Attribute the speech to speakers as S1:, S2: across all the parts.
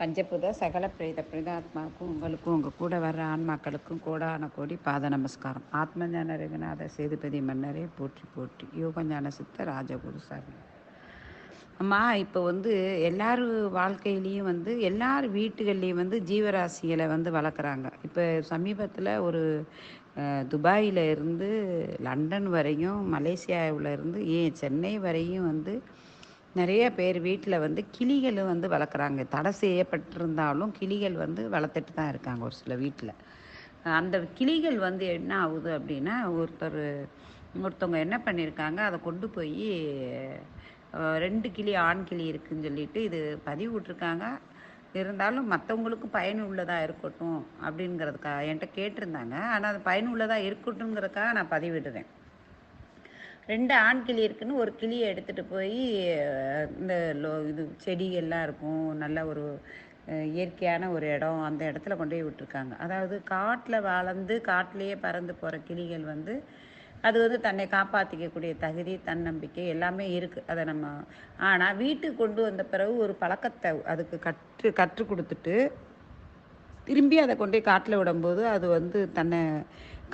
S1: பஞ்சபூத சகல பிரேத பிரேதாத்மாவுக்கும் உங்களுக்கும் உங்கள் கூட வர்ற ஆன்மாக்களுக்கும் கோடான கோடி பாத நமஸ்காரம். ஆத்மஞான ரகுநாத சேதுபதி மன்னரே போற்றி போற்றி. யோகஞான சித்த ராஜகுரு சாமி அம்மா இப்போ வந்து எல்லார் வாழ்க்கையிலையும் வந்து எல்லார் வீட்டுகள்லேயும் வந்து ஜீவராசிகளை வந்து வளர்க்குறாங்க. இப்போ சமீபத்தில் ஒரு துபாயில் இருந்து லண்டன் வரையும் மலேசியாவில் இருந்து ஏன் சென்னை வரையும் வந்து நிறைய பேர் வீட்டில் வந்து கிளிகளும் வந்து வளர்க்குறாங்க. தடை செய்யப்பட்டிருந்தாலும் கிளிகள் வந்து வளர்த்துட்டு தான் இருக்காங்க ஒரு சில வீட்டில் அந்த கிளிகள் வந்து என்ன ஆகுது அப்படின்னா ஒருத்தர் ஒருத்தவங்க என்ன பண்ணியிருக்காங்க அதை கொண்டு போய் ரெண்டு கிளி ஆண் கிளி இருக்குன்னு சொல்லிட்டு இது பதிவு விட்ருக்காங்க இருந்தாலும் மற்றவங்களுக்கும் பயனுள்ளதாக இருக்கட்டும் அப்படிங்கிறதுக்காக என்கிட்ட கேட்டிருந்தாங்க. ஆனால் அது பயனுள்ளதாக இருக்கட்டும்ங்கிறதுக்காக நான் பதிவிடுறேன். ரெண்டு ஆண் கிளி இருக்குன்னு ஒரு கிளியை எடுத்துகிட்டு போய் இந்த லோ இது செடிகள்லாம் இருக்கும். நல்ல ஒரு இயற்கையான ஒரு இடம் அந்த இடத்துல கொண்டு போய் விட்டுருக்காங்க. அதாவது காட்டில் வளர்ந்து காட்டிலேயே பறந்து போகிற கிளிகள் வந்து அது வந்து தன்னை காப்பாற்றிக்கக்கூடிய தகுதி தன்னம்பிக்கை எல்லாமே இருக்குது அதை நம்ம ஆனால் வீட்டுக்கு கொண்டு வந்த பிறகு ஒரு பழக்கத்தை அதுக்கு கற்று கற்றுக் கொடுத்துட்டு திரும்பி அதை கொண்டு போய் காட்டில் விடும்போது அது வந்து தன்னை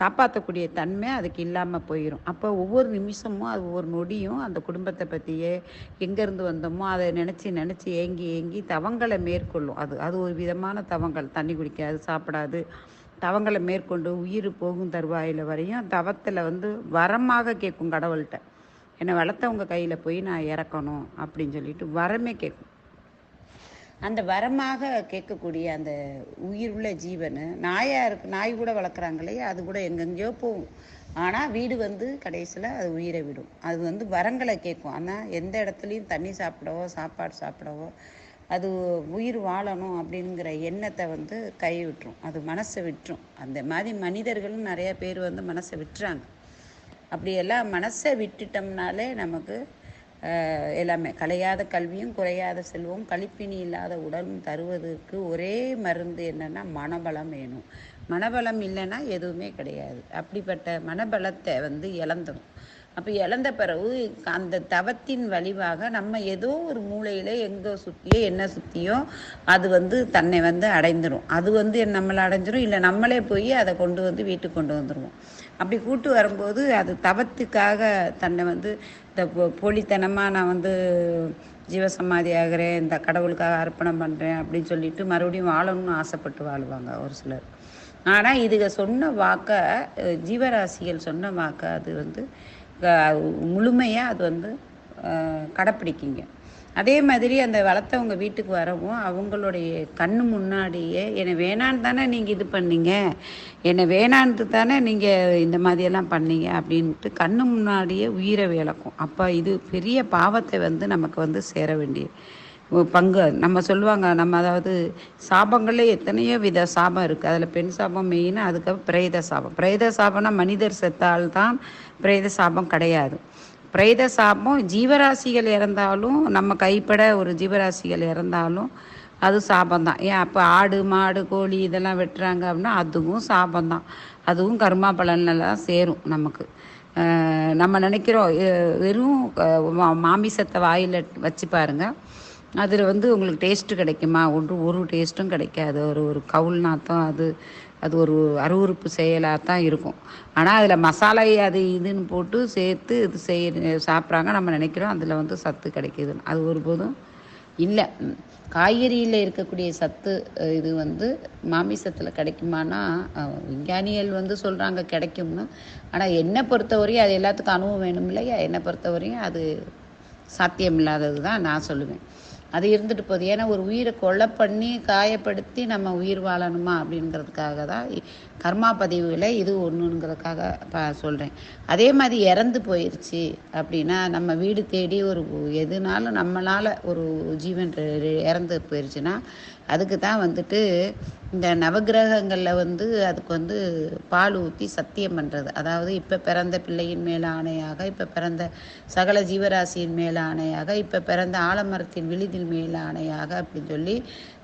S1: காப்பாற்றக்கூடிய தன்மை அதுக்கு இல்லாமல் போயிடும் அப்போ ஒவ்வொரு நிமிஷமும் அது ஒவ்வொரு நொடியும் அந்த குடும்பத்தை பற்றியே எங்கேருந்து வந்தோமோ அதை நினச்சி நினச்சி ஏங்கி ஏங்கி தவங்களை மேற்கொள்ளும். அது அது ஒரு விதமான தவங்கள். தண்ணி குடிக்காது சாப்பிடாது. தவங்களை மேற்கொண்டு உயிர் போகும் தருவாயில் வரையும் தவத்தில் வந்து வரமாக கேட்கும் கடவுள்கிட்ட. என்னை வளர்த்தவங்க கையில் போய் நான் இறக்கணும் அப்படின்னு சொல்லிட்டு வரமே கேட்கும். அந்த வரமாக கேட்கக்கூடிய அந்த உயிருள்ள ஜீவன் நாயாக இருக்கு நாய் கூட வளர்க்குறாங்களே அது கூட எங்கெங்கேயோ போகும். ஆனால் வீடு வந்து கடைசியில் அது உயிரை விடும். அது வந்து வரங்களை கேட்கும். ஆனால் எந்த இடத்துலையும் தண்ணி சாப்பிடவோ சாப்பாடு சாப்பிடவோ அது உயிர் வாழணும் அப்படிங்கிற எண்ணத்தை வந்து கை விட்டுரும். அது மனசை விட்டுரும். அந்த மாதிரி மனிதர்களும் நிறைய பேர் வந்து மனசை விட்டுறாங்க. அப்படியெல்லாம் மனசை விட்டுட்டோம்னாலே நமக்கு எல்லாமே. கலையாத கல்வியும் குறையாத செல்வம் கழிப்பினி இல்லாத உடலும் தருவதற்கு ஒரே மருந்து என்னன்னா மனபலம் வேணும். மனபலம் இல்லைன்னா எதுவுமே கிடையாது. அப்படிப்பட்ட மனபலத்தை வந்து இழந்துடும் அப்போ இழந்த பிறகு அந்த தவத்தின் வழிவாக நம்ம ஏதோ ஒரு மூளையில் எங்கே சுற்றியோ என்ன சுற்றியோ அது வந்து தன்னை வந்து அடைந்துடும் அது வந்து நம்மளை அடைஞ்சிரும். இல்லை நம்மளே போய் அதை கொண்டு வந்து வீட்டுக்கு கொண்டு வந்துடுவோம் அப்படி கூட்டு வரும்போது அது தவத்துக்காக தன்னை வந்து இந்த பொ- போலித்தனமாக நான் வந்து ஜீவசமாதி ஆகிறேன் இந்த கடவுளுக்காக அர்ப்பணம் பண்ணுறேன் அப்படின்னு சொல்லிட்டு மறுபடியும் வாழணும்னு ஆசைப்பட்டு வாழ்வாங்க ஒரு சிலர். ஆனால் இதுக சொன்ன வாக்கை ஜீவராசிகள் சொன்ன வாக்கை அது வந்து முழுமையாக அது வந்து கடைப்பிடிக்குங்க. அதே மாதிரி அந்த வளர்த்தவங்க வீட்டுக்கு வரவும் அவங்களுடைய கண்ணு முன்னாடியே என்னை வேணான்னு தானே நீங்கள் இது பண்ணீங்க? என்னை வேணான்ட்டு தானே நீங்கள் இந்த மாதிரியெல்லாம் பண்ணீங்க? அப்படின்ட்டு கண்ணு முன்னாடியே உயிரை விளக்கும். அப்போ இது பெரிய பாவத்தை வந்து நமக்கு வந்து சேர வேண்டிய பங்கு. நம்ம சொல்லுவாங்க நம்ம அதாவது சாபங்களே எத்தனையோ வித சாபம் இருக்குது அதில் பெண் சாபம் மெயினாக அதுக்கு பிரேத சாபம். பிரேத சாபம்னா மனிதர் செத்தால் தான் பிரேத சாபம் கிடையாது. பிரேத சாபம் ஜீவராசிகள் இறந்தாலும் நம்ம கைப்பட ஒரு ஜீவராசிகள் இறந்தாலும் அது சாபந்தான் ஏன் அப்போ ஆடு மாடு கோழி இதெல்லாம் வெட்டுறாங்க அப்படின்னா அதுவும் சாபந்தான் அதுவும் கர்மா பலனில் தான் சேரும் நமக்கு. நம்ம நினைக்கிறோம் வெறும் மாமிசத்தை வாயில் வச்சு பாருங்க. அதில் வந்து உங்களுக்கு டேஸ்ட்டு கிடைக்குமா? ஒன்று ஒரு டேஸ்ட்டும் கிடைக்காது. ஒரு ஒரு கவுல் நாத்தம் அது அது ஒரு அருவறுப்பு செயலாக தான் இருக்கும். ஆனால் அதில் மசாலை அது இதுன்னு போட்டு சேர்த்து இது செய்ய சாப்பிட்றாங்க. நம்ம நினைக்கிறோம் அதில் வந்து சத்து கிடைக்கிது அது ஒருபோதும் இல்லை. காய்கறியில் இருக்கக்கூடிய சத்து இது வந்து மாமிசத்தில் கிடைக்குமானா விஞ்ஞானிகள் வந்து சொல்கிறாங்க கிடைக்கும்னு. ஆனால் என்னை பொறுத்தவரையும் அது எல்லாத்துக்கும் அனுபவம் வேணும் இல்லையா? என்னை பொறுத்தவரையும் அது சாத்தியம் இல்லாதது தான் நான் சொல்லுவேன். அது இருந்துட்டு போகுது. ஏன்னா ஒரு உயிரை கொலை பண்ணி காயப்படுத்தி நம்ம உயிர் வாழணுமா அப்படிங்கிறதுக்காக தான் கர்மா பதிவுகளை இது ஒன்றுங்கிறதுக்காக ப சொல்கிறேன் அதே மாதிரி இறந்து போயிடுச்சு அப்படின்னா நம்ம வீடு தேடி ஒரு எதுனாலும் நம்மளால் ஒரு ஜீவன் இறந்து போயிடுச்சுன்னா அதுக்கு தான் வந்துட்டு இந்த நவக்கிரகங்களில் வந்து அதுக்கு வந்து பால் ஊற்றி சத்தியம் பண்ணுறது அதாவது இப்போ பிறந்த பிள்ளையின் மேல் ஆணையாக இப்போ பிறந்த சகல ஜீவராசியின் மேல் ஆணையாக இப்போ பிறந்த ஆலமரத்தின் விழுதின் மேல் ஆணையாக அப்படின்னு சொல்லி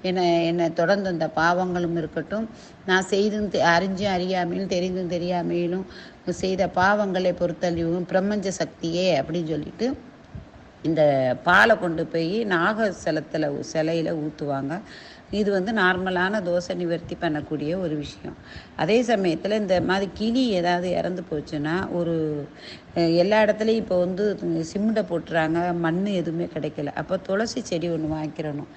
S1: என்னை என்னை தொடர்ந்து அந்த பாவங்களும் இருக்கட்டும் நான் செய்தும் தெ- அறிஞ்சும் அறியாமையிலும் தெரிந்தும் தெரியாமையிலும் செய்த பாவங்களை பொறுத்தழிவும் பிரபஞ்ச சக்தியே அப்படின்னு சொல்லிட்டு இந்த பாலை கொண்டு போய் நாக சிலத்தில் சிலையில் ஊற்றுவாங்க இது வந்து நார்மலான தோசை நிவர்த்தி பண்ணக்கூடிய ஒரு விஷயம். அதே சமயத்தில் இந்த மாதிரி கிளி ஏதாவது இறந்து போச்சுன்னா ஒரு எல்லா இடத்துலையும் இப்போ வந்து சிமெண்ட்டை போட்டுறாங்க மண் எதுவுமே கிடைக்கல. அப்போ துளசி செடி ஒன்று வாங்கிக்கிறணும்.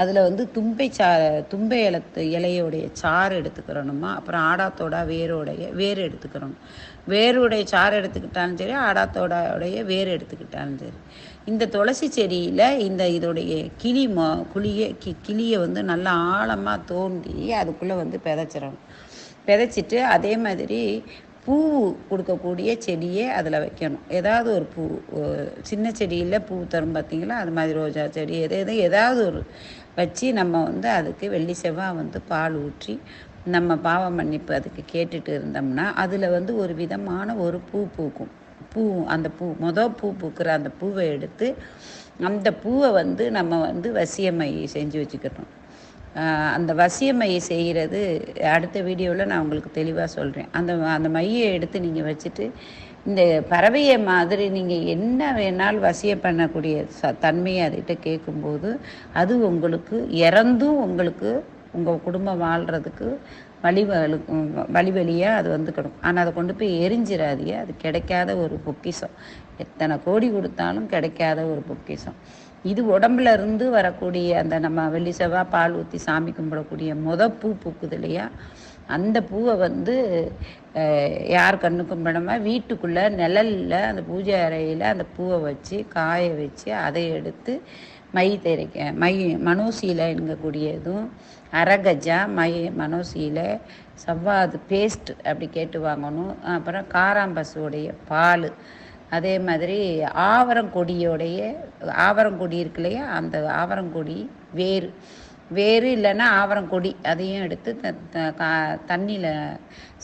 S1: அதில் வந்து தும்பை சா தும்பை இலத்து இலையோடைய சாறு எடுத்துக்கிறணுமா? அப்புறம் ஆடாத்தோட வேரோடைய வேர் எடுத்துக்கிறணும் வேருடைய சாறு எடுத்துக்கிட்டாலும் சரி ஆடாத்தோடைய வேர் எடுத்துக்கிட்டாலும் சரி. இந்த துளசி செடியில் இந்த இதோடைய கிளி மொ குழியை கி கிளியை வந்து நல்லா ஆழமாக தோண்டி அதுக்குள்ளே வந்து விதைச்சிடணும் விதைச்சிட்டு அதே மாதிரி பூ கொடுக்கக்கூடிய செடியே அதில் வைக்கணும். ஏதாவது ஒரு பூ சின்ன செடியில் பூ தரும் பார்த்தீங்களா? அது மாதிரி ரோஜா செடி எது எது ஏதாவது ஒரு வச்சு நம்ம வந்து அதுக்கு வெள்ளி செவ்வாய் வந்து பால் ஊற்றி நம்ம பாவ மன்னிப்பு அதுக்கு கேட்டுட்டு இருந்தோம்னா அதில் வந்து ஒரு விதமான ஒரு பூ பூக்கும். பூ அந்த பூ மொதல் பூ பூக்கிற அந்த பூவை எடுத்து அந்த பூவை வந்து நம்ம வந்து வசியமை செஞ்சு வச்சுக்கணும். அந்த வசிய மையை செய்கிறது. அடுத்த வீடியோவில் நான் உங்களுக்கு தெளிவாக சொல்கிறேன் அந்த அந்த மையை எடுத்து நீங்கள் வச்சுட்டு இந்த பறவையை மாதிரி நீங்கள் என்ன வேணாலும் வசிய பண்ணக்கூடிய ச தன்மையை அதுகிட்ட கேட்கும்போது அது உங்களுக்கு இறந்தும் உங்களுக்கு உங்கள் குடும்பம் வாழ்கிறதுக்கு வழி வழிவழியாக அது வந்து கிடக்கும். ஆனால் அதை கொண்டு போய் எரிஞ்சிடாதீங்க அது கிடைக்காத ஒரு பொக்கிஷம். எத்தனை கோடி கொடுத்தாலும் கிடைக்காத ஒரு பொக்கிஷம். இது உடம்புல இருந்து வரக்கூடிய அந்த நம்ம வெள்ளி செவ்வாய் பால் ஊற்றி சாமி கும்பிடக்கூடிய மொத பூ பூக்குது இல்லையா? அந்த பூவை வந்து யார் கண்ணுக்கும் படாம வீட்டுக்குள்ளே நிழலில் அந்த பூஜை அறையில் அந்த பூவை வச்சு காய வச்சு அதை எடுத்து மை தேரைக்க மை மனோசீலைங்கக்கூடியதும் அரகஜா மை மனோசியில் செவ்வாது பேஸ்ட் அப்படி கேட்டு வாங்கணும். அப்புறம் காராம்பசுவோடைய பால் அதே மாதிரி ஆவரங்கொடியோடைய ஆவரங்கொடி இருக்கு இல்லையா? அந்த ஆவரங்கொடி வேர் வேறு இல்லைன்னா ஆவரங்கொடி. அதையும் எடுத்து த த- கா- தண்ணியில்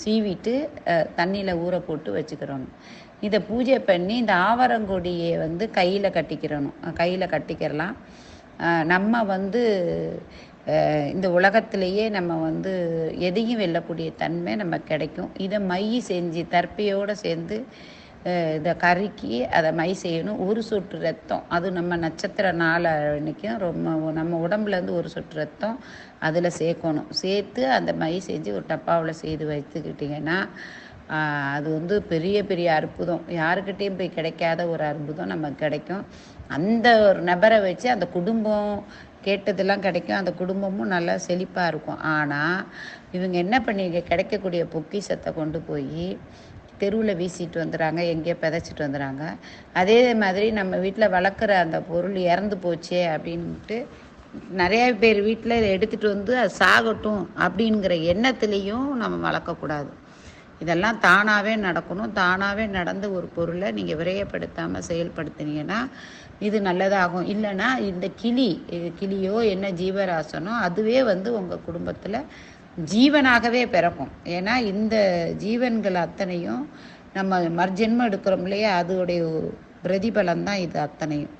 S1: சீவிட்டு தண்ணியில் ஊற போட்டு வச்சுக்கிறணும். இதை பூஜை பண்ணி இந்த ஆவரங்கொடியை வந்து கையில் கட்டிக்கிறணும். கையில் கட்டிக்கிறலாம். நம்ம வந்து இந்த உலகத்திலேயே நம்ம வந்து எதையும் வெல்லக்கூடிய தன்மை நம்ம கிடைக்கும். இதை மை செஞ்சு தற்பையோடு சேர்ந்து இதை கருக்கி அதை மை செய்யணும். ஒரு சொட்டு ரத்தம். அது நம்ம நட்சத்திர நாள் அன்னைக்கும் ரொம்ப நம்ம உடம்புலேருந்து ஒரு சொட்டு ரத்தம் அதில் சேர்க்கணும். சேர்த்து அந்த மை செஞ்சு ஒரு டப்பாவில் செய்து வைத்துக்கிட்டிங்கன்னா அது வந்து பெரிய பெரிய அற்புதம். யாருக்கிட்டேயும் போய் கிடைக்காத ஒரு அற்புதம் நமக்கு கிடைக்கும். அந்த ஒரு நபரை வச்சு அந்த குடும்பம் கேட்டதெல்லாம் கிடைக்கும். அந்த குடும்பமும் நல்லா செழிப்பாக இருக்கும். ஆனால் இவங்க என்ன பண்ணி கிடைக்கக்கூடிய பொக்கிஷத்தை கொண்டு போய் தெருவில் வீசிட்டு வந்துடுறாங்க எங்கேயோ பிதைச்சிட்டு வந்துடுறாங்க அதே மாதிரி நம்ம வீட்டில் வளர்க்குற அந்த பொருள் இறந்து போச்சே அப்படின்ட்டு நிறைய பேர் வீட்டில் எடுத்துகிட்டு வந்து அது சாகட்டும் அப்படிங்கிற எண்ணத்துலேயும் நம்ம வளர்க்கக்கூடாது. இதெல்லாம் தானாகவே நடக்கணும். தானாகவே நடந்த ஒரு பொருளை நீங்கள் விரயப்படுத்தாமல் செயல்படுத்தினீங்கன்னா இது நல்லதாகும். இல்லைன்னா இந்த கிளி இது கிளியோ என்ன ஜீவராசனோ அதுவே வந்து உங்கள் குடும்பத்தில் ஜீவனாகவே பிறக்கும். ஏன்னா இந்த ஜீவன்கள் அத்தனையும் நம்ம மர்ஜென்மம் எடுக்கிறோம் இல்லையா? அதோடைய பிரதிபலம் தான் இது அத்தனையும்.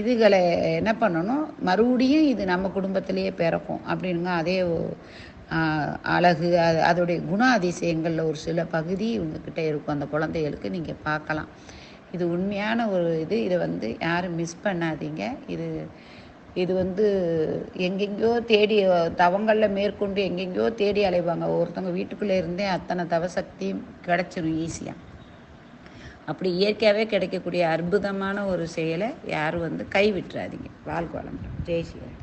S1: இதுகளை என்ன பண்ணணும்? மறுபடியும் இது நம்ம குடும்பத்திலேயே பிறக்கும் அப்படின்னுங்க அதே அழகு அது அதோடைய குண அதிசயங்களில் ஒரு சில பகுதி உங்ககிட்ட இருக்கும். அந்த குழந்தைகளுக்கு நீங்கள் பார்க்கலாம். இது உண்மையான ஒரு இது. இதை வந்து யாரும் மிஸ் பண்ணாதீங்க. இது இது வந்து எங்கெங்கேயோ தேடி தவங்களில் மேற்கொண்டு எங்கெங்கேயோ தேடி அலைவாங்க. ஒருத்தவங்க வீட்டுக்குள்ளே இருந்தே அத்தனை தவசக்தியும் கிடச்சிடும் ஈஸியாக அப்படி இயற்கையாகவே கிடைக்கக்கூடிய அற்புதமான ஒரு செயலை யாரும் வந்து கைவிட்டுறாதீங்க. வாழ்க்கை வளம் ஜெய் ஸ்ரீராம்.